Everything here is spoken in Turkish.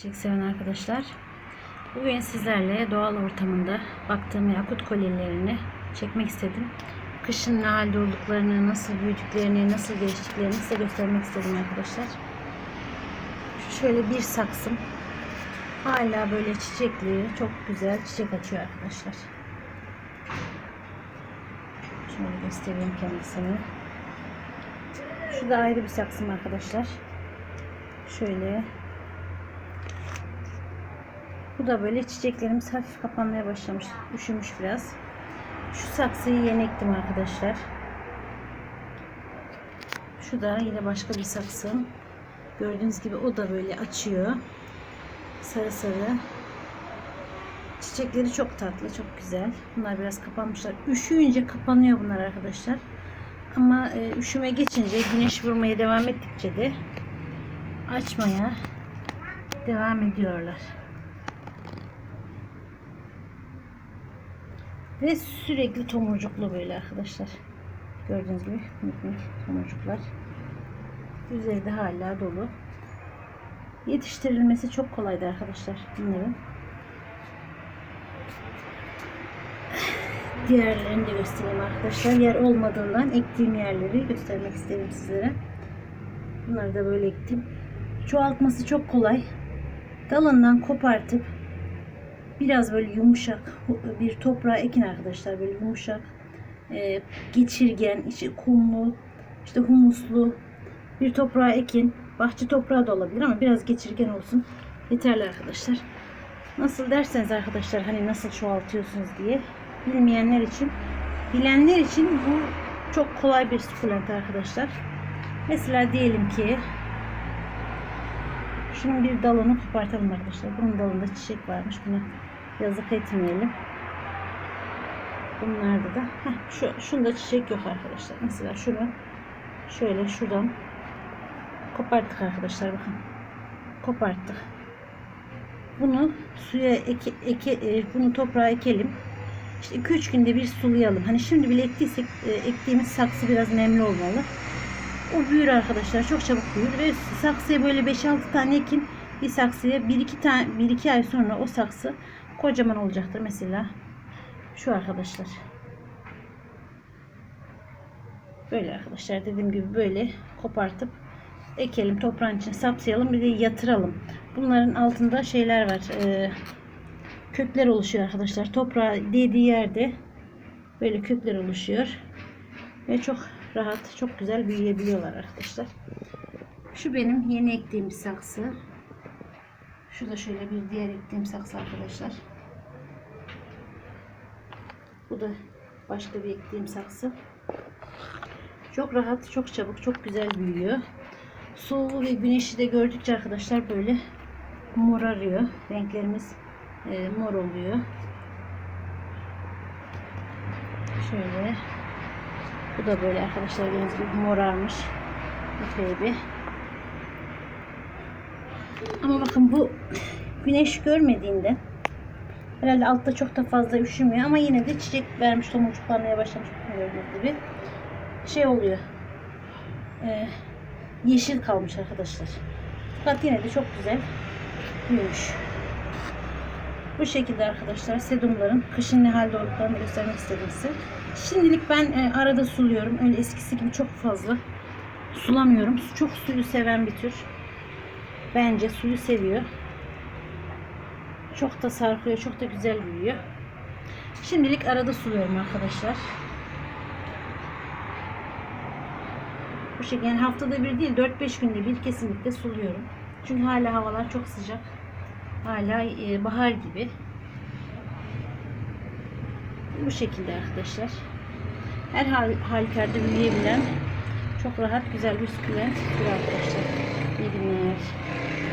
Çiçek seven arkadaşlar. Bugün sizlerle doğal ortamında baktığım yakut kolyelerini çekmek istedim. Kışın ne halde olduklarını, nasıl büyüdüklerini, nasıl geliştiklerini size göstermek istedim arkadaşlar. Şöyle bir saksım. Hala böyle çiçekli, çok güzel çiçek açıyor arkadaşlar. Şöyle göstereyim kendisini. Şu da ayrı bir saksım arkadaşlar. Şöyle bu da böyle çiçeklerimiz hafif kapanmaya başlamış. Üşümüş biraz. Şu saksıyı yeni ektim arkadaşlar. Şu da yine başka bir saksım. Gördüğünüz gibi o da böyle açıyor. Sarı sarı. Çiçekleri çok tatlı, çok güzel. Bunlar biraz kapanmışlar. Üşüyünce kapanıyor bunlar arkadaşlar. Ama e, üşüme geçince güneş vurmaya devam ettikçe de açmaya devam ediyorlar. Ve sürekli tomurcuklu böyle arkadaşlar. Gördüğünüz gibi minik tomurcuklar. Üzeri de hala dolu. Yetiştirilmesi çok kolaydı arkadaşlar bunların. Diğerlerini de göstereyim arkadaşlar. Yer olmadığından ektiğim yerleri göstermek istedim sizlere. Bunları da böyle ektim. Çoğaltması çok kolay. Dalından kopartıp biraz böyle yumuşak bir toprağa ekin arkadaşlar böyle yumuşak e, geçirgen içi kumlu işte humuslu bir toprağa ekin. Bahçe toprağı da olabilir ama biraz geçirgen olsun. Yeterli arkadaşlar. Nasıl derseniz arkadaşlar hani nasıl çoğaltıyorsunuz diye. Bilmeyenler için bilenler için bu çok kolay bir sukulent arkadaşlar. Mesela diyelim ki şunun bir dalını kopartalım arkadaşlar. Bunun dalında çiçek varmış buna yazık etmeyelim. Bunlarda da heh, şu şunda çiçek yok arkadaşlar. Mesela şunu şöyle şuradan koparttık arkadaşlar bakın. Koparttık. Bunu suya eke, eke e, bunu toprağa ekelim. İşte 2-3 günde bir sulayalım. Hani şimdi bile ektiysek e, ektiğimiz saksı biraz nemli olmalı. O büyür arkadaşlar. Çok çabuk büyür ve saksıya böyle 5-6 tane ekin bir saksıya 1-2 tane 1-2 ay sonra o saksı kocaman olacaktır mesela. Şu arkadaşlar. Böyle arkadaşlar dediğim gibi böyle kopartıp ekelim toprağın içine sapsayalım bir de yatıralım. Bunların altında şeyler var. E, kökler oluşuyor arkadaşlar. Toprağa değdiği yerde böyle kökler oluşuyor. Ve çok rahat, çok güzel büyüyebiliyorlar arkadaşlar. Şu benim yeni ektiğim saksı. Şu da şöyle bir diğer ektiğim saksı arkadaşlar. Bu da başka bir ektiğim saksı. Çok rahat, çok çabuk, çok güzel büyüyor. Soğuğu ve güneşi de gördükçe arkadaşlar böyle morarıyor. Renklerimiz e, mor oluyor. Şöyle. Bu da böyle arkadaşlar gördüğünüz gibi morarmış. Epey bir. Ama bakın bu güneş görmediğinde herhalde altta çok da fazla üşümüyor ama yine de çiçek vermiş tomurcuklanmaya başlamış gördüğünüz gibi. Şey oluyor ee, yeşil kalmış arkadaşlar. Fakat yine de çok güzel büyümüş bu şekilde arkadaşlar sedumların kışın ne halde olduklarını göstermek istedim size. Şimdilik ben e, arada suluyorum. Öyle eskisi gibi çok fazla sulamıyorum. Çok suyu seven bir tür. Bence suyu seviyor çok da sarkıyor. Çok da güzel büyüyor. Şimdilik arada suluyorum arkadaşlar. Bu şekilde yani haftada bir değil 4-5 günde bir kesinlikle suluyorum. Çünkü hala havalar çok sıcak. Hala e, bahar gibi. Bu şekilde arkadaşlar. Her hal, halükarda büyüyebilen çok rahat güzel bir sukulent türü arkadaşlar. İyi günler.